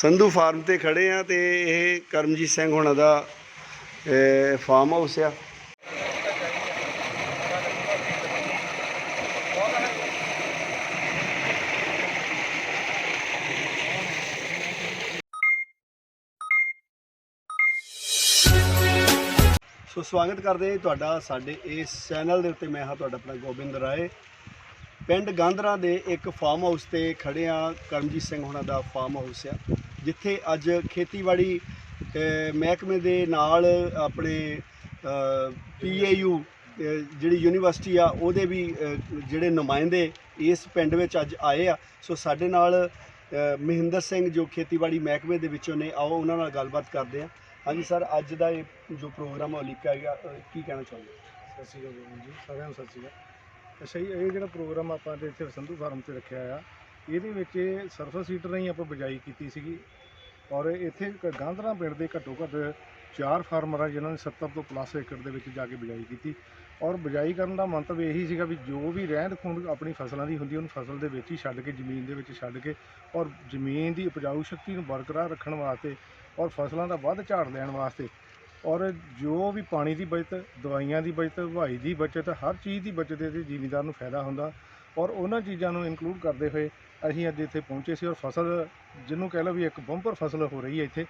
Sandhu farm ਤੇ ਖੜੇ ਆ ਤੇ ਇਹ ਕਰਮਜੀਤ ਸਿੰਘ ਹੋਣਾ ਦਾ ਫਾਰਮ ਹਾਊਸ ਆ। ਸੋ ਸਵਾਗਤ ਕਰਦੇ ਹਾਂ ਤੁਹਾਡਾ ਸਾਡੇ ਇਸ ਚੈਨਲ ਦੇ ਉੱਤੇ। ਮੈਂ ਹਾਂ ਤੁਹਾਡਾ ਆਪਣਾ ਗੋਬਿੰਦ ਰਾਏ। ਪਿੰਡ ਗਾਂਧਰਾ ਦੇ ਇੱਕ ਫਾਰਮ ਹਾਊਸ ਤੇ ਖੜੇ ਆ, ਕਰਮਜੀਤ ਸਿੰਘ ਹੁਣਾਂ ਦਾ ਫਾਰਮ ਹਾਊਸ ਆ। ਜਿੱਥੇ ਅੱਜ ਖੇਤੀਬਾੜੀ ਮਹਿਕਮੇ ਦੇ ਨਾਲ ਆਪਣੇ ਪੀਏਯੂ ਜਿਹੜੀ ਯੂਨੀਵਰਸਿਟੀ ਆ, ਉਹਦੇ ਵੀ ਜਿਹੜੇ ਨੁਮਾਇੰਦੇ ਇਸ ਪਿੰਡ ਵਿੱਚ ਅੱਜ ਆਏ ਆ। ਸੋ ਸਾਡੇ ਨਾਲ ਮਹਿੰਦਰ ਸਿੰਘ ਜੋ ਖੇਤੀਬਾੜੀ ਮਹਿਕਮੇ ਦੇ ਵਿੱਚੋਂ ਨੇ, ਆਓ ਉਹਨਾਂ ਨਾਲ ਗੱਲਬਾਤ ਕਰਦੇ ਆ। ਹਾਂਜੀ ਸਰ, ਅੱਜ ਦਾ ਇਹ ਜੋ ਪ੍ਰੋਗਰਾਮ ਹੈ ਲਿਖਿਆ ਗਿਆ ਕੀ ਕਹਿਣਾ ਚਾਹੁੰਦੇ ਸਤਿ ਸ਼੍ਰੀ ਅਕਾਲ ਜੀ, ਸਾਰਿਆਂ ਨੂੰ ਸਤਿ ਸ਼੍ਰੀ ਅਕਾਲ। ਅੱਛਾ ਜੀ, ਇਹ ਜਿਹੜਾ ਪ੍ਰੋਗਰਾਮ ਆਪਾਂ ਦੇ ਇੱਥੇ ਸੰਧੂ ਫਾਰਮ ਤੇ ਰੱਖਿਆ ਆ ਇਹਦੇ ਵਿੱਚ ਸਰਫਸ ਸੀਟਰ ਰਾਹੀਂ ਆਪਾਂ ਬਿਜਾਈ ਕੀਤੀ ਸੀਗੀ ਔਰ ਇੱਥੇ ਗਾਂਧਰਾ ਪਿੰਡ ਦੇ ਘੱਟੋ ਘੱਟ ਚਾਰ ਫਾਰਮਰ ਆ ਜਿਨ੍ਹਾਂ ਨੇ 70 ਤੋਂ ਪਲੱਸ ਏਕੜ ਦੇ ਵਿੱਚ ਜਾ ਕੇ ਬਿਜਾਈ ਕੀਤੀ ਔਰ ਬਿਜਾਈ ਕਰਨ ਦਾ ਮੰਤਵ ਇਹੀ ਸੀਗਾ ਵੀ ਜੋ ਵੀ ਰਹਿੰਦ ਖੂੰਹਦ ਆਪਣੀ ਫਸਲਾਂ ਦੀ ਹੁੰਦੀ ਉਹਨੂੰ ਫਸਲ ਦੇ ਵਿੱਚ ਹੀ ਛੱਡ ਕੇ, ਜ਼ਮੀਨ ਦੇ ਵਿੱਚ ਛੱਡ ਕੇ ਔਰ ਜ਼ਮੀਨ ਦੀ ਉਪਜਾਊ ਸ਼ਕਤੀ ਨੂੰ ਬਰਕਰਾਰ ਰੱਖਣ ਵਾਸਤੇ ਔਰ ਫਸਲਾਂ ਦਾ ਵੱਧ ਝਾੜ ਲੈਣ ਵਾਸਤੇ ਔਰ ਜੋ ਵੀ ਪਾਣੀ ਦੀ ਬਚਤ, ਦਵਾਈਆਂ ਦੀ ਬਚਤ, ਹਵਾਈ ਦੀ ਬਚਤ, ਹਰ ਚੀਜ਼ ਦੀ ਬਚਤ ਇਹਦੇ ਜਿਮੀਦਾਰ ਨੂੰ ਫਾਇਦਾ ਹੁੰਦਾ ਔਰ ਉਹਨਾਂ ਚੀਜ਼ਾਂ ਨੂੰ ਇਨਕਲੂਡ ਕਰਦੇ ਹੋਏ ਅਸੀਂ ਅੱਜ ਇੱਥੇ ਪਹੁੰਚੇ ਸੀ ਔਰ ਫਸਲ, ਜਿਹਨੂੰ ਕਹਿ ਲਓ ਵੀ ਇੱਕ ਬੰਪਰ ਫਸਲ ਹੋ ਰਹੀ ਹੈ ਇੱਥੇ,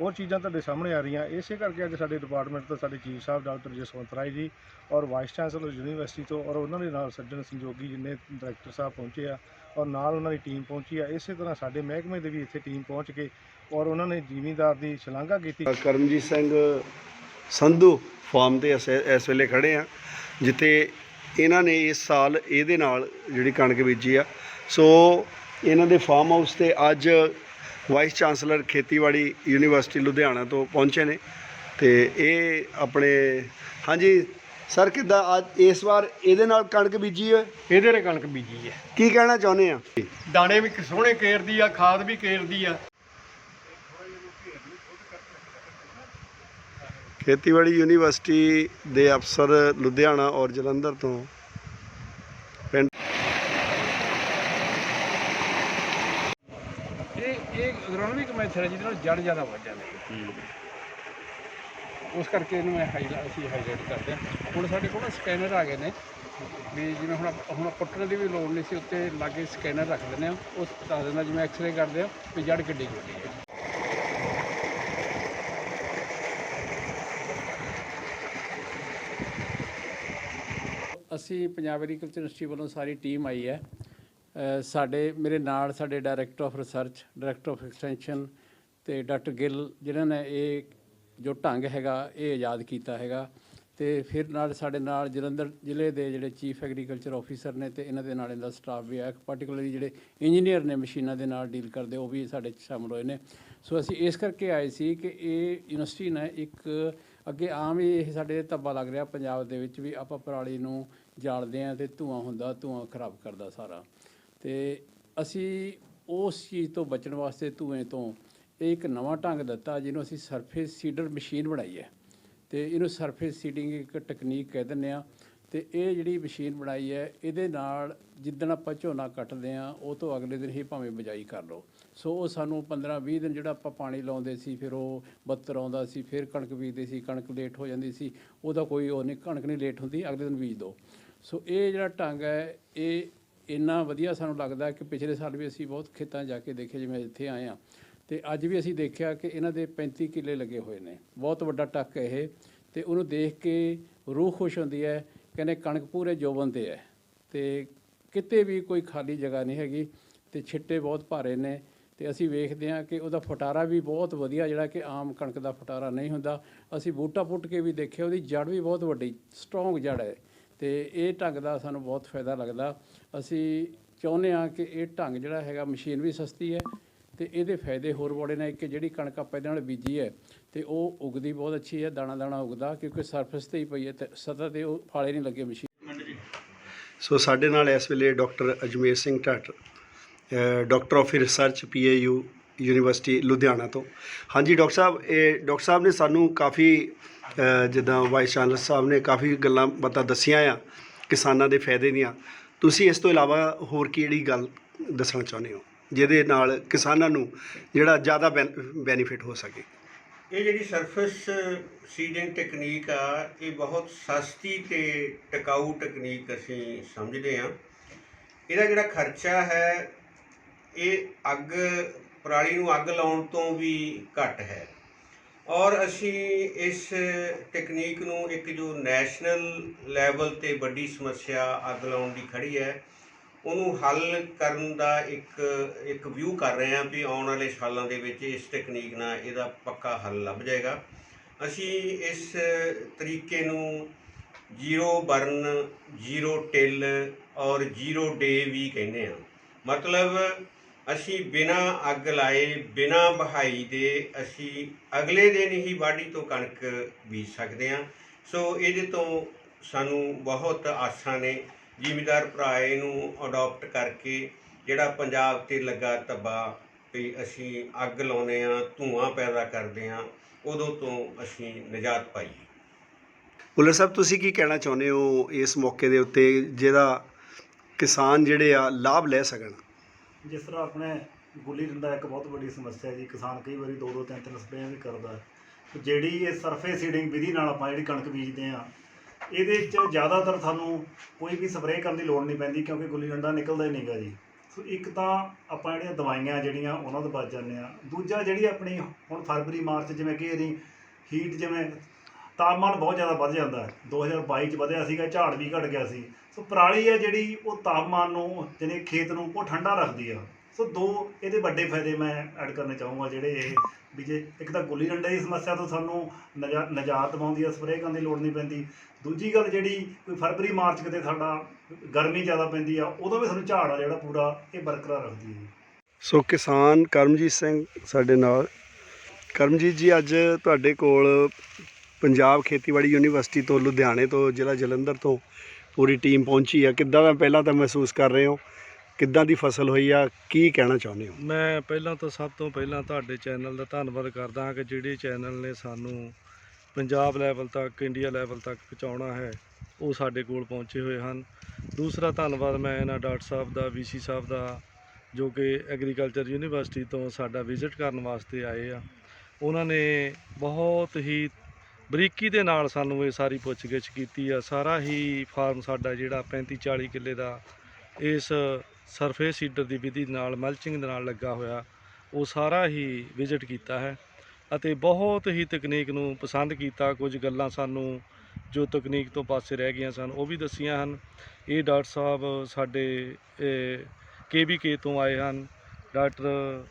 ਉਹ ਚੀਜ਼ਾਂ ਤੁਹਾਡੇ ਸਾਹਮਣੇ ਆ ਰਹੀਆਂ। ਇਸੇ ਕਰਕੇ ਅੱਜ ਸਾਡੇ ਡਿਪਾਰਟਮੈਂਟ ਤੋਂ ਸਾਡੇ ਚੀਫ ਸਾਹਿਬ, ਡਾਕਟਰ ਜਸਵੰਤ ਰਾਏ ਜੀ ਔਰ ਵਾਈਸ ਚਾਂਸਲਰ ਯੂਨੀਵਰਸਿਟੀ ਤੋਂ ਔਰ ਉਹਨਾਂ ਦੇ ਨਾਲ ਸੱਜਣ ਸੰਜੋਗੀ ਜਿੰਨੇ ਡਾਇਰੈਕਟਰ ਸਾਹਿਬ ਪਹੁੰਚੇ ਆ ਔਰ ਨਾਲ ਉਹਨਾਂ ਦੀ ਟੀਮ ਪਹੁੰਚੀ ਆ। ਇਸੇ ਤਰ੍ਹਾਂ ਸਾਡੇ ਮਹਿਕਮੇ ਦੇ ਵੀ ਇੱਥੇ ਟੀਮ ਪਹੁੰਚ ਕੇ ਔਰ ਉਹਨਾਂ ਨੇ ਜ਼ਿਮੀਂਦਾਰ ਦੀ ਸ਼ਲਾਘਾ ਕੀਤੀ। ਕਰਮਜੀਤ ਸਿੰਘ ਸੰਧੂ ਫਾਰਮ ਤੇ ਅਸੀਂ ਇਸ ਵੇਲੇ ਖੜੇ ਆ, ਜਿੱਥੇ ਇਹਨਾਂ ਨੇ ਇਸ ਸਾਲ ਇਹਦੇ ਨਾਲ ਜਿਹੜੀ ਕਣਕ ਬੀਜੀ ਆ ਸੋ ਇਹਨਾਂ ਦੇ ਫਾਰਮ ਹਾਊਸ ਤੇ ਅੱਜ ਵਾਈਸ ਚਾਂਸਲਰ ਖੇਤੀਬਾੜੀ ਯੂਨੀਵਰਸਿਟੀ ਲੁਧਿਆਣਾ ਤੋਂ ਪਹੁੰਚੇ ਨੇ ਤੇ ਇਹ ਆਪਣੇ ਹਾਂਜੀ ਸਰ ਕਿੱਦਾਂ ਅੱਜ ਇਸ ਵਾਰ ਇਹਦੇ ਨਾਲ ਕਣਕ ਬੀਜੀ ਹੈ ਇਹਦੇ ਰੇ ਕਣਕ ਬੀਜੀ ਹੈ। ਕੀ ਕਹਿਣਾ ਚਾਹੁੰਦੇ ਆ? ਦਾਣੇ ਵੀ ਸੋਹਣੇ ਕੇਰਦੀ ਆ ਖਾਦ ਵੀ ਕੇਰਦੀ ਆ। ਖੇਤੀਬਾੜੀ ਯੂਨੀਵਰਸਿਟੀ ਦੇ ਅਫਸਰ ਲੁਧਿਆਣਾ ਔਰ ਜਲੰਧਰ ਤੋਂ ਪਿੰਡ ਇਹ ਇਹ ਅਗਰੋਨਮਿਕ ਮੈਥਡ ਹੈ ਜਿਹਦੇ ਨਾਲ ਜੜ ਜ਼ਿਆਦਾ ਵੱਧ ਜਾਂਦੇ ਉਸ ਕਰਕੇ ਇਹਨੂੰ ਮੈਂ ਹਾਈਲਾਈਟ ਅਸੀਂ ਹਾਈਲਾਈਟ ਕਰਦੇ ਹਾਂ। ਹੁਣ ਸਾਡੇ ਕੋਲ ਸਕੈਨਰ ਆ ਗਏ ਨੇ। ਵੀ ਜਿਵੇਂ ਹੁਣ ਆਪਾਂ- ਹੁਣ ਪੁੱਟਣ ਦੀ ਵੀ ਲੋੜ ਨਹੀਂ ਸੀ ਉੱਤੇ ਲਾਗੇ ਸਕੈਨਰ ਰੱਖ ਦਿੰਦੇ ਆ ਉਸ ਦੱਸ ਦਿੰਦਾ ਜਿਵੇਂ ਐਕਸ-ਰੇ ਕਰਦੇ ਆ ਵੀ ਜੜ ਕਿੱਡੀ ਕੁ ਵੱਡੀ ਹੈ। ਅਸੀਂ ਪੰਜਾਬ ਐਗਰੀਕਲਚਰ ਯੂਨੀਵਰਸਿਟੀ ਵੱਲੋਂ ਸਾਰੀ ਟੀਮ ਆਈ ਹੈ। ਸਾਡੇ, ਮੇਰੇ ਨਾਲ ਸਾਡੇ director of research director of extension ਤੇ ਡਾਕਟਰ ਗਿੱਲ ਜਿਨ੍ਹਾਂ ਨੇ ਇਹ ਜੋ ਢੰਗ ਹੈਗਾ, ਇਹ ਆਜ਼ਾਦ ਕੀਤਾ ਹੈਗਾ। ਤੇ ਫਿਰ ਨਾਲ ਸਾਡੇ ਨਾਲ ਜਲੰਧਰ ਜ਼ਿਲ੍ਹੇ ਦੇ ਜਿਹੜੇ ਚੀਫ ਐਗਰੀਕਲਚਰ ਆਫੀਸਰ ਨੇ ਤੇ ਇਹਨਾਂ ਦੇ ਨਾਲ ਇਹਦਾ ਸਟਾਫ ਵੀ ਹੈ ਪਾਰਟਿਕੂਲਰਲੀ ਜਿਹੜੇ ਇੰਜੀਨੀਅਰ ਨੇ ਮਸ਼ੀਨਾਂ ਦੇ ਨਾਲ ਡੀਲ ਕਰਦੇ, ਉਹ ਵੀ ਸਾਡੇ 'ਚ ਸ਼ਾਮਲ ਹੋਏ ਨੇ। ਸੋ ਅਸੀਂ ਇਸ ਕਰਕੇ ਆਏ ਸੀ ਕਿ ਇਹ ਯੂਨੀਵਰਸਿਟੀ ਨੇ ਇੱਕ ਅੱਗੇ ਆਮ ਹੀ ਇਹ ਸਾਡੇ ਧੱਬਾ ਲੱਗ ਰਿਹਾ ਪੰਜਾਬ ਦੇ ਵਿੱਚ ਵੀ ਆਪਾਂ ਪਰਾਲੀ ਨੂੰ ਜਾਲਦੇ ਆ ਤੇ ਧੂਆਂ ਹੁੰਦਾ, ਧੂਆਂ ਖਰਾਬ ਕਰਦਾ ਸਾਰਾ। ਤੇ ਅਸੀਂ ਉਸ ਚੀਜ਼ ਤੋਂ ਬਚਣ ਵਾਸਤੇ ਧੂਏ ਤੋਂ ਇਹ ਇੱਕ ਨਵਾਂ ਢੰਗ ਦਿੱਤਾ ਜਿਹਨੂੰ ਅਸੀਂ ਸਰਫੇਸ ਸੀਡਰ ਮਸ਼ੀਨ ਬਣਾਈ ਹੈ। ਤੇ ਇਹਨੂੰ ਸਰਫੇਸ ਸੀਡਿੰਗ ਇੱਕ ਟੈਕਨੀਕ ਕਹਿ ਦਿੰਦੇ ਆ ਤੇ ਇਹ ਜਿਹੜੀ ਮਸ਼ੀਨ ਬਣਾਈ ਹੈ, ਇਹਦੇ ਨਾਲ ਜਿੱਦਣ ਆਪਾਂ ਝੋਨਾ ਕੱਟਦੇ ਆ ਉਹ ਤੋਂ ਅਗਲੇ ਦਿਨ ਹੀ ਭਾਵੇਂ ਬਿਜਾਈ ਕਰ ਲਓ। ਸੋ ਉਹ ਸਾਨੂੰ 15 20 ਦਿਨ ਜਿਹੜਾ ਆਪਾਂ ਪਾਣੀ ਲਾਉਂਦੇ ਸੀ, ਫਿਰ ਉਹ ਬੱਤਰ ਆਉਂਦਾ ਸੀ, ਫਿਰ ਕਣਕ ਬੀਜਦੇ ਸੀ, ਕਣਕ ਲੇਟ ਹੋ ਜਾਂਦੀ ਸੀ, ਉਹਦਾ ਕੋਈ ਉਹ ਨਹੀਂ, ਕਣਕ ਨਹੀਂ ਲੇਟ ਹੁੰਦੀ, ਅਗਲੇ ਦਿਨ ਬੀਜ ਦਿਓ ਸੋ ਇਹ ਜਿਹੜਾ ਢੰਗ ਹੈ, ਇਹ ਇੰਨਾ ਵਧੀਆ ਸਾਨੂੰ ਲੱਗਦਾ ਕਿ ਪਿਛਲੇ ਸਾਲ ਵੀ ਅਸੀਂ ਬਹੁਤ ਖੇਤਾਂ ਜਾ ਕੇ ਦੇਖੇ, ਜਿਵੇਂ ਇੱਥੇ ਆਏ ਆ ਤੇ ਅੱਜ ਵੀ ਅਸੀਂ ਦੇਖਿਆ ਕਿ ਇਹਨਾਂ ਦੇ 35 ਕਿੱਲੇ ਲੱਗੇ ਹੋਏ ਨੇ। ਬਹੁਤ ਵੱਡਾ ਟੱਕ ਇਹ ਤੇ ਉਹਨੂੰ ਦੇਖ ਕੇ ਰੂਹ ਖੁਸ਼ ਹੁੰਦੀ ਹੈ, ਕਹਿੰਦੇ ਕਣਕ ਪੂਰੇ ਜੋਬਨ ਤੇ ਹੈ। ਤੇ ਕਿਤੇ ਵੀ ਕੋਈ ਖਾਲੀ ਜਗ੍ਹਾ ਨਹੀਂ ਹੈਗੀ ਤੇ ਛਿੱਟੇ ਬਹੁਤ ਭਾਰੇ ਨੇ ਤੇ ਅਸੀਂ ਵੇਖਦੇ ਹਾਂ ਕਿ ਉਹਦਾ ਫਟਾਰਾ ਵੀ ਬਹੁਤ ਵਧੀਆ, ਜਿਹੜਾ ਕਿ ਆਮ ਕਣਕ ਦਾ ਫਟਾਰਾ ਨਹੀਂ ਹੁੰਦਾ। ਅਸੀਂ ਬੂਟਾ ਪੁੱਟ ਕੇ ਵੀ ਦੇਖਿਆ, ਉਹਦੀ ਜੜ ਵੀ ਬਹੁਤ ਵੱਡੀ ਸਟਰੋਂਗ ਜੜ ਹੈ। ਤੇ ਇਹ ਢੰਗ ਦਾ ਸਾਨੂੰ ਬਹੁਤ ਫਾਇਦਾ ਲੱਗਦਾ। ਅਸੀਂ ਚਾਹੁੰਦੇ ਹਾਂ ਕਿ ਇਹ ਢੰਗ ਜਿਹੜਾ ਹੈਗਾ ਮਸ਼ੀਨ ਵੀ ਸਸਤੀ ਹੈ ਤੇ ਇਹਦੇ ਫਾਇਦੇ ਹੋਰ ਬੜੇ ਨੇ ਕਿ ਜਿਹੜੀ ਕਣਕ ਆਪਾਂ ਇਹਦੇ ਨਾਲ ਬੀਜੀ ਹੈ ਤੇ ਉਹ ਉਗਦੀ ਬਹੁਤ ਅੱਛੀ ਹੈ ਦਾਣਾ ਦਾਣਾ ਉਗਦਾ ਕਿਉਂਕਿ ਸਰਫੇਸ ਤੇ ਹੀ ਪਈ ਹੈ ਤੇ ਸਤਹ ਤੇ ਉਹ ਫਾਲੇ ਨਹੀਂ ਲੱਗੇ ਮਸ਼ੀਨ। ਸੋ ਸਾਡੇ ਨਾਲ ਇਸ ਵੇਲੇ doctor Ajmer Singh Dhatt doctor of research PAU university Ludhiana ਤੋਂ। ਹਾਂਜੀ ਡਾਕਟਰ ਸਾਹਿਬ ਇਹ ਡਾਕਟਰ ਸਾਹਿਬ ਨੇ ਸਾਨੂੰ ਕਾਫੀ ਜਿੱਦਾਂ ਵਾਈਸ ਚਾਂਸਲਰ ਸਾਹਿਬ ਨੇ ਕਾਫੀ ਗੱਲਾਂ ਬਾਤਾਂ ਦੱਸੀਆਂ ਆ, ਕਿਸਾਨਾਂ ਦੇ ਫਾਇਦੇ ਦੀਆਂ। ਤੁਸੀਂ ਇਸ ਤੋਂ ਇਲਾਵਾ ਹੋਰ ਕਿਹੜੀ ਗੱਲ ਦੱਸਣਾ ਚਾਹੁੰਦੇ ਹੋ, ਜਿਹਦੇ ਨਾਲ ਕਿਸਾਨਾਂ ਨੂੰ ਜਿਹੜਾ ਜ਼ਿਆਦਾ ਬੈਨੀਫਿਟ ਹੋ ਸਕੇ? ਇਹ ਜਿਹੜੀ ਸਰਫੇਸ ਸੀਡਿੰਗ ਟੈਕਨੀਕ ਆ, ਇਹ ਬਹੁਤ ਸਸਤੀ ਤੇ ਟਿਕਾਊ ਟੈਕਨੀਕ ਅਸੀਂ ਸਮਝਦੇ ਹਾਂ। ਇਹਦਾ ਜਿਹੜਾ ਖਰਚਾ ਹੈ, ਇਹ ਅੱਗ, ਪਰਾਲੀ ਨੂੰ ਅੱਗ ਲਾਉਣ ਤੋਂ ਵੀ ਘੱਟ ਹੈ। ਔਰ ਅਸੀਂ ਇਸ ਟੈਕਨੀਕ ਨੂੰ ਇੱਕ ਜੋ ਨੈਸ਼ਨਲ ਲੈਵਲ ਤੇ ਵੱਡੀ ਸਮੱਸਿਆ ਅੱਗ ਲਾਉਣ ਦੀ ਖੜੀ ਹੈ, ਉਹਨੂੰ ਹੱਲ ਕਰਨ ਦਾ ਇੱਕ ਇੱਕ ਵਿਊ ਕਰ ਰਹੇ ਹਾਂ ਵੀ ਆਉਣ ਵਾਲੇ ਸਾਲਾਂ ਦੇ ਵਿੱਚ ਇਸ ਟੈਕਨੀਕ ਨਾਲ ਇਹਦਾ ਪੱਕਾ ਹੱਲ ਲੱਭ ਜਾਏਗਾ। ਅਸੀਂ ਇਸ ਤਰੀਕੇ ਨੂੰ ਜ਼ੀਰੋ ਬਰਨ ਜ਼ੀਰੋ ਟਿਲ ਔਰ ਜ਼ੀਰੋ ਡੇ ਵੀ ਕਹਿੰਦੇ ਹਾਂ। ਮਤਲਬ ਅਸੀਂ ਬਿਨਾ ਅੱਗ ਲਾਏ, ਬਿਨਾ ਬਹਾਈ ਦੇ ਅਸੀਂ ਅਗਲੇ ਦਿਨ ਹੀ ਵਾਢੀ ਤੋਂ ਕਣਕ ਬੀਜ ਸਕਦੇ ਹਾਂ। ਸੋ ਇਹਦੇ ਤੋਂ ਸਾਨੂੰ ਬਹੁਤ ਆਸਾਂ ਨੇ। ਜ਼ਿਮੀਦਾਰ ਭਰਾ ਇਹਨੂੰ ਅਡਾਪਟ ਕਰਕੇ ਜਿਹੜਾ ਪੰਜਾਬ ਤੇ ਲੱਗਾ ਧੱਬਾ ਵੀ ਅਸੀਂ ਅੱਗ ਲਾਉਨੇ ਆ ਧੂਆਂ ਪੈਦਾ ਕਰਦੇ ਆ ਉਦੋਂ ਤੋਂ ਅਸੀਂ ਨਿਜਾਤ ਪਾਈ ਭੁੱਲਰ ਸਾਹਿਬ, ਤੁਸੀਂ ਕੀ ਕਹਿਣਾ ਚਾਹੁੰਦੇ ਹੋ ਇਸ ਮੌਕੇ ਦੇ ਉੱਤੇ, ਜਿਹਦਾ ਕਿਸਾਨ ਜਿਹੜੇ ਆ ਲਾਭ ਲੈ ਸਕਣ? ਜਿਸ ਤਰ੍ਹਾਂ ਆਪਣੇ ਗੁੱਲੀ ਡੰਡਾ ਇੱਕ ਬਹੁਤ ਵੱਡੀ ਸਮੱਸਿਆ ਜੀ, ਕਿਸਾਨ ਕਈ ਵਾਰੀ ਦੋ ਦੋ ਤਿੰਨ ਤਿੰਨ ਸਪਰੇਆਂ ਵੀ ਕਰਦਾ ਜਿਹੜੀ ਇਹ ਸਰਫੇ ਸੀਡਿੰਗ ਵਿਧੀ ਨਾਲ ਆਪਾਂ ਜਿਹੜੀ ਕਣਕ ਬੀਜਦੇ ਆ ਇਹਦੇ ਵਿੱਚ ਜ਼ਿਆਦਾਤਰ ਸਾਨੂੰ ਕੋਈ ਵੀ ਸਪਰੇਅ ਕਰਨ ਦੀ ਲੋੜ ਨਹੀਂ ਪੈਂਦੀ ਕਿਉਂਕਿ ਗੁੱਲੀ ਡੰਡਾ ਨਿਕਲਦਾ ਹੀ ਨਹੀਂਗਾ ਜੀ। ਸੋ ਇੱਕ ਤਾਂ ਆਪਾਂ ਜਿਹੜੀਆਂ ਦਵਾਈਆਂ ਜਿਹੜੀਆਂ ਉਹਨਾਂ ਤੋਂ ਬਚ ਜਾਂਦੇ ਆ ਦੂਜਾ ਜਿਹੜੀ ਆਪਣੀ ਹੁਣ ਫਰਵਰੀ, ਮਾਰਚ ਜਿਵੇਂ ਕਿ ਇਹਦੀ ਹੀਟ ਜਿਵੇਂ ਤਾਪਮਾਨ ਬਹੁਤ ਜ਼ਿਆਦਾ ਵੱਧ ਜਾਂਦਾ ਹੈ। 2022 ਚ ਵਧਿਆ ਸੀਗਾ, ਝਾੜ ਵੀ ਘਟ ਗਿਆ ਸੀ। ਸੋ ਪਰਾਲੀ ਹੈ ਜਿਹੜੀ, ਉਹ ਤਾਪਮਾਨ ਨੂੰ, ਜਿਹਨੇ ਖੇਤ ਨੂੰ, ਉਹ ਠੰਡਾ ਰੱਖਦੀ ਆ। ਸੋ ਦੋ ਇਹਦੇ ਵੱਡੇ ਫਾਇਦੇ ਮੈਂ ਐਡ ਕਰਨੇ ਚਾਹੂੰਗਾ ਜਿਹੜੇ ਇਹ, ਵੀ ਜੇ ਇੱਕ ਤਾਂ ਗੁੱਲੀ ਡੰਡੇ ਦੀ ਸਮੱਸਿਆ ਤੋਂ ਸਾਨੂੰ ਨਜਾ- ਨਿਜਾਤ ਦਿਵਾਉਂਦੀ ਆ, ਸਪਰੇਅ ਕਰਨ ਦੀ ਲੋੜ ਨਹੀਂ ਪੈਂਦੀ। ਦੂਜੀ ਗੱਲ ਜਿਹੜੀ, ਕੋਈ ਫਰਵਰੀ, ਮਾਰਚ ਕਿਤੇ ਸਾਡਾ ਗਰਮੀ ਜ਼ਿਆਦਾ ਪੈਂਦੀ ਆ, ਉਦੋਂ ਵੀ ਸਾਨੂੰ ਝਾੜ ਆ ਜਿਹੜਾ ਪੂਰਾ, ਇਹ ਬਰਕਰਾਰ ਰੱਖਦੀ ਹੈ ਸੋ ਕਿਸਾਨ ਕਰਮਜੀਤ ਸਿੰਘ ਸਾਡੇ ਨਾਲ। ਕਰਮਜੀਤ ਜੀ, ਅੱਜ ਤੁਹਾਡੇ ਕੋਲ ਪੰਜਾਬ ਖੇਤੀਬਾੜੀ ਯੂਨੀਵਰਸਿਟੀ ਤੋਂ, ਲੁਧਿਆਣੇ ਤੋਂ, ਜ਼ਿਲ੍ਹਾ ਜਲੰਧਰ ਤੋਂ ਪੂਰੀ ਟੀਮ ਪਹੁੰਚੀ ਆ। ਕਿੱਦਾਂ ਦਾ ਪਹਿਲਾਂ ਤਾਂ ਮਹਿਸੂਸ ਕਰ ਰਹੇ ਹੋ? ਕਿੱਦਾਂ ਦੀ ਫਸਲ ਹੋਈ ਆ? ਕੀ ਕਹਿਣਾ ਚਾਹੁੰਦੇ ਹੋ? ਮੈਂ ਪਹਿਲਾਂ ਤਾਂ ਸਭ ਤੋਂ ਪਹਿਲਾਂ ਤੁਹਾਡੇ ਚੈਨਲ ਦਾ ਧੰਨਵਾਦ ਕਰਦਾ ਹਾਂ ਕਿ ਜਿਹੜੇ ਚੈਨਲ ਨੇ ਸਾਨੂੰ ਪੰਜਾਬ ਲੈਵਲ ਤੱਕ, ਇੰਡੀਆ ਲੈਵਲ ਤੱਕ ਪਹੁੰਚਾਉਣਾ ਹੈ, ਉਹ ਸਾਡੇ ਕੋਲ ਪਹੁੰਚੇ ਹੋਏ ਹਨ। ਦੂਸਰਾ ਧੰਨਵਾਦ ਮੈਂ ਇਹਨਾਂ ਡਾਕਟਰ ਸਾਹਿਬ ਦਾ ਵੀਸੀ ਸਾਹਿਬ ਦਾ, ਜੋ ਕਿ ਐਗਰੀਕਲਚਰ ਯੂਨੀਵਰਸਿਟੀ ਤੋਂ ਸਾਡਾ ਵਿਜ਼ਿਟ ਕਰਨ ਵਾਸਤੇ ਆਏ ਆ। ਉਹਨਾਂ ਨੇ ਬਹੁਤ ਹੀ ਬਰੀਕੀ ਦੇ ਨਾਲ ਸਾਨੂੰ ਇਹ ਸਾਰੀ ਪੁੱਛਗਿੱਛ ਕੀਤੀ ਆ। ਸਾਰਾ ਹੀ ਫਾਰਮ ਸਾਡਾ ਜਿਹੜਾ 35 40 ਕਿੱਲੇ ਦਾ ਇਸ ਸਰਫੇਸ ਸੀਡਰ ਦੀ ਵਿਧੀ ਨਾਲ, ਮਲਚਿੰਗ ਦੇ ਨਾਲ ਲੱਗਾ ਹੋਇਆ। ਉਹ ਸਾਰਾ ਹੀ ਵਿਜ਼ਿਟ ਕੀਤਾ ਹੈ ਅਤੇ ਬਹੁਤ ਹੀ ਤਕਨੀਕ ਨੂੰ ਪਸੰਦ ਕੀਤਾ। ਕੁਝ ਗੱਲਾਂ ਸਾਨੂੰ ਜੋ ਤਕਨੀਕ ਤੋਂ ਪਾਸੇ ਰਹਿ ਗਈਆਂ ਸਨ, ਉਹ ਵੀ ਦੱਸੀਆਂ ਹਨ। ਇਹ ਡਾਕਟਰ ਸਾਹਿਬ ਸਾਡੇ ਕੇਬੀਕੇ ਤੋਂ ਆਏ ਹਨ। ਡਾਕਟਰ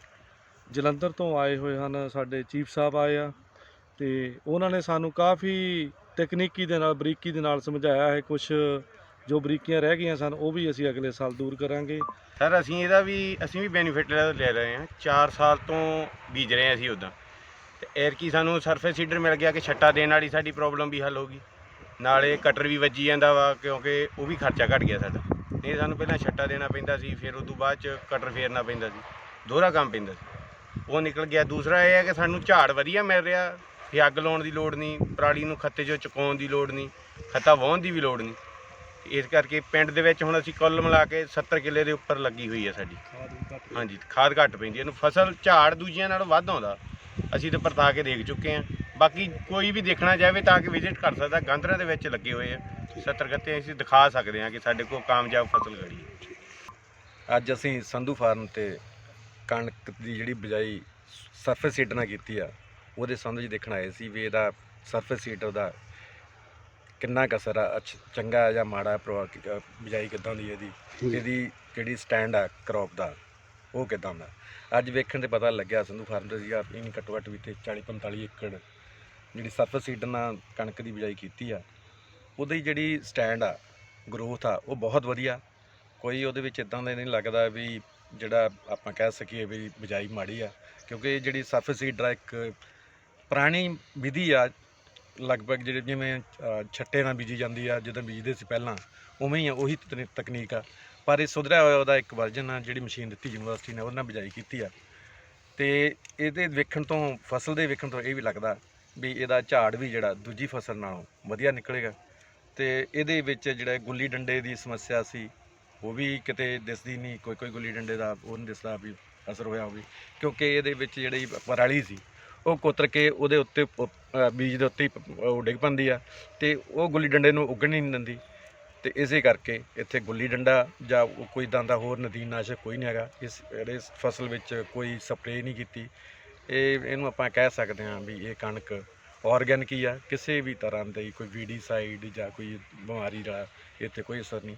ਜਲੰਧਰ ਤੋਂ ਆਏ ਹੋਏ ਹਨ। ਸਾਡੇ ਚੀਫ ਸਾਹਿਬ ਆਏ ਆ। ਤੇ ਉਹਨਾਂ ਨੇ ਸਾਨੂੰ ਕਾਫੀ ਤਕਨੀਕੀ ਦੇ ਨਾਲ, ਬਰੀਕੀ ਦੇ ਨਾਲ ਸਮਝਾਇਆ ਹੈ। ਕੁਝ ਜੋ ਬਰੀਕੀਆਂ ਰਹਿ ਗਈਆਂ ਸਨ, ਉਹ ਵੀ ਅਸੀਂ ਅਗਲੇ ਸਾਲ ਦੂਰ ਕਰਾਂਗੇ। ਸਰ, ਅਸੀਂ ਇਹਦਾ ਵੀ, ਅਸੀਂ ਵੀ ਬੈਨੀਫਿਟ ਲੈ ਰਹੇ ਹਾਂ। 4 ਸਾਲ ਤੋਂ ਬੀਜ ਰਹੇ ਹਾਂ ਅਸੀਂ ਉਦਾਂ ਤੇ ਐਰਕੀ ਸਾਨੂੰ ਸਰਫੇਸ ਸੀਡਰ ਮਿਲ ਗਿਆ ਕਿ ਛੱਟਾ ਦੇਣ ਵਾਲੀ ਸਾਡੀ ਪ੍ਰੋਬਲਮ ਵੀ ਹੱਲ ਹੋ ਗਈ। ਨਾਲੇ ਕਟਰ ਵੀ ਵੱਜੀ ਜਾਂਦਾ ਵਾ, ਕਿਉਂਕਿ ਉਹ ਵੀ ਖਰਚਾ ਘਟ ਗਿਆ ਸਾਡਾ। ਇਹ ਸਾਨੂੰ ਪਹਿਲਾਂ ਛੱਟਾ ਦੇਣਾ ਪੈਂਦਾ ਸੀ, ਫਿਰ ਉਦੋਂ ਬਾਅਦ ਚ ਕਟਰ ਫੇਰਨਾ ਪੈਂਦਾ ਸੀ। ਦੋਹਰਾ ਕੰਮ ਪੈਂਦਾ ਸੀ। ਉਹ ਨਿਕਲ ਗਿਆ। ਦੂਸਰਾ ਇਹ ਹੈ ਕਿ ਸਾਨੂੰ ਝਾੜ ਵਧੀਆ ਮਿਲ ਰਿਹਾ। ਫਿਰ ਅੱਗ ਲਾਉਣ ਦੀ ਲੋੜ ਨਹੀਂ ਪਰਾਲੀ ਨੂੰ ਖੱਤੇ 'ਚੋਂ ਚੁਕਾਉਣ ਦੀ ਲੋੜ ਨਹੀਂ ਖੱਤਾ ਵਾਹੁਣ ਦੀ ਵੀ ਲੋੜ ਨਹੀਂ। ਇਸ ਕਰਕੇ ਪਿੰਡ ਦੇ ਵਿੱਚ ਹੁਣ ਅਸੀਂ ਕੁੱਲ ਮਿਲਾ ਕੇ 70 ਕਿੱਲੇ ਦੇ ਉੱਪਰ ਲੱਗੀ ਹੋਈ ਹੈ ਸਾਡੀ। ਹਾਂਜੀ ਖਾਦ ਘੱਟ ਪੈਂਦੀ ਹੈ। ਇਹਨੂੰ ਫਸਲ ਝਾੜ ਦੂਜਿਆਂ ਨਾਲੋਂ ਵੱਧ ਆਉਂਦਾ। ਅਸੀਂ ਤੇ ਪਰਤਾ ਕੇ ਦੇਖ ਚੁੱਕੇ ਹਾਂ। ਬਾਕੀ ਕੋਈ ਵੀ ਦੇਖਣਾ ਚਾਹਵੇ ਤਾਂ ਕਿ ਵਿਜ਼ਿਟ ਕਰ ਸਕਦਾ। ਗਾਂਧਰਾ ਦੇ ਵਿੱਚ ਲੱਗੇ ਹੋਏ ਆ। 70 ਗੱਤੇ ਅਸੀਂ ਦਿਖਾ ਸਕਦੇ ਹਾਂ ਕਿ ਸਾਡੇ ਕੋਲ ਕਾਮਯਾਬ ਫਸਲ ਖੜੀ ਹੈ। ਅੱਜ ਅਸੀਂ ਸੰਧੂ ਫਾਰਮ ਤੇ ਕਣਕ ਦੀ ਜਿਹੜੀ ਬਿਜਾਈ ਸਰਫੇਸ ਸੀਡਰ ਨਾਲ ਕੀਤੀ ਆ। ਉਹਦੇ ਸੰਬੰਧ ਵਿੱਚ ਦੇਖਣ ਆਏ ਸੀ ਵੀ ਇਹਦਾ ਸਰਫੇਸ ਸੀਡਰ ਦਾ ਕਿੰਨਾ ਕੁ ਅਸਰ ਆ ਅੱਛ- ਚੰਗਾ ਜਾਂ ਮਾੜਾ ਪ੍ਰਭਾਵ ਬਿਜਾਈ ਕਿੱਦਾਂ ਦੀ ਇਹਦੀ ਇਹਦੀ ਜਿਹੜੀ ਸਟੈਂਡ ਆ ਕ੍ਰੌਪ ਦਾ ਉਹ ਕਿੱਦਾਂ ਦਾ? ਅੱਜ ਵੇਖਣ ਤੇ ਪਤਾ ਲੱਗਿਆ ਸੰਧੂ ਫਾਰਮ ਤੇ ਸੀਗਾ ਇਹਨੀ ਘੱਟੋ ਘੱਟ ਵੀ ਤੇ 40 45 ਏਕੜ ਜਿਹੜੀ ਸਰਫੇਸ ਸੀਡਰ ਨਾਲ ਕਣਕ ਦੀ ਬਿਜਾਈ ਕੀਤੀ ਆ ਉਹਦੀ ਜਿਹੜੀ ਸਟੈਂਡ ਆ ਗਰੋਥ ਆ ਉਹ ਬਹੁਤ ਵਧੀਆ। ਕੋਈ ਉਹਦੇ ਵਿੱਚ ਇਦਾਂ ਦਾ ਨਹੀਂ ਲੱਗਦਾ ਵੀ ਜਿਹੜਾ ਆਪਾਂ ਕਹਿ ਸਕੀਏ ਵੀ ਬਿਜਾਈ ਮਾੜੀ ਆ ਕਿਉਂਕਿ ਇਹ ਜਿਹੜੀ ਸਰਫੇਸ ਸੀਡਰ ਆ ਇੱਕ ਪੁਰਾਣੀ ਵਿਧੀ ਆ, ਲਗਭਗ ਜਿਹੜੇ ਜਿਵੇਂ ਛੱਟੇ ਨਾਲ ਬੀਜੀ ਜਾਂਦੀ ਆ, ਜਦੋਂ ਬੀਜਦੇ ਸੀ ਪਹਿਲਾਂ, ਉਵੇਂ ਹੀ ਆ, ਉਹੀ ਤਕਨੀ- ਤਕਨੀਕ ਆ। ਪਰ ਇਹ ਸੁਧਰਿਆ ਹੋਇਆ ਉਹਦਾ ਇੱਕ ਵਰਜਨ ਆ, ਜਿਹੜੀ ਮਸ਼ੀਨ ਦਿੱਤੀ ਯੂਨੀਵਰਸਿਟੀ ਨੇ ਉਹਨਾਂ ਬਿਜਾਈ ਕੀਤੀ ਆ। ਤੇ ਇਹਦੇ ਵੇਖਣ ਤੋਂ, ਫਸਲ ਦੇ ਵੇਖਣ ਤੋਂ ਇਹ ਵੀ ਲੱਗਦਾ ਵੀ ਇਹਦਾ ਝਾੜ ਵੀ ਜਿਹੜਾ ਦੂਜੀ ਫਸਲ ਨਾਲੋਂ ਵਧੀਆ ਨਿਕਲੇਗਾ। ਤੇ ਇਹਦੇ ਵਿੱਚ ਜਿਹੜਾ ਗੁੱਲੀ ਡੰਡੇ ਦੀ ਸਮੱਸਿਆ ਸੀ, ਉਹ ਵੀ ਕਿਤੇ ਦਿਸਦੀ ਨਹੀਂ ਕੋਈ ਕੋਈ ਗੁੱਲੀ ਡੰਡੇ ਦਾ, ਉਹ ਨਹੀਂ ਦਿਸਦਾ ਵੀ ਅਸਰ ਹੋਇਆ ਹੋਵੇ। ਕਿਉਂਕਿ ਇਹਦੇ ਵਿੱਚ ਜਿਹੜੀ ਪਰਾਲੀ ਸੀ ਉਹ ਕੁੱਤਰ ਕੇ ਉਹਦੇ ਉੱਤੇ ਬੀਜ ਦੇ ਉੱਤੇ ਹੀ ਉਹ ਡਿੱਗ ਪੈਂਦੀ ਆ ਤੇ ਉਹ ਗੁੱਲੀ ਡੰਡੇ ਨੂੰ ਉੱਗਣ ਨਹੀਂ ਦਿੰਦੀ। ਤੇ ਇਸੇ ਕਰਕੇ ਇੱਥੇ ਗੁੱਲੀ ਡੰਡਾ ਜਾਂ ਕੋਈ ਇਦਾਂ ਦਾ ਹੋਰ ਨਦੀਨਨਾਸ਼ਕ ਕੋਈ ਨਹੀਂ ਹੈਗਾ। ਇਸ ਜਿਹੜੇ ਫਸਲ ਵਿੱਚ ਕੋਈ ਸਪਰੇਅ ਨਹੀਂ ਕੀਤੀ। ਇਹ, ਇਹਨੂੰ ਆਪਾਂ ਕਹਿ ਸਕਦੇ ਹਾਂ ਵੀ ਇਹ ਕਣਕ ਆਰਗੈਨਿਕ ਹੀ ਆ। ਕਿਸੇ ਵੀ ਤਰ੍ਹਾਂ ਦੀ ਕੋਈ ਵੀਡੀਸਾਈਡ ਜਾਂ ਕੋਈ ਬਿਮਾਰੀ ਦਾ ਇੱਥੇ ਕੋਈ ਅਸਰ ਨਹੀਂ।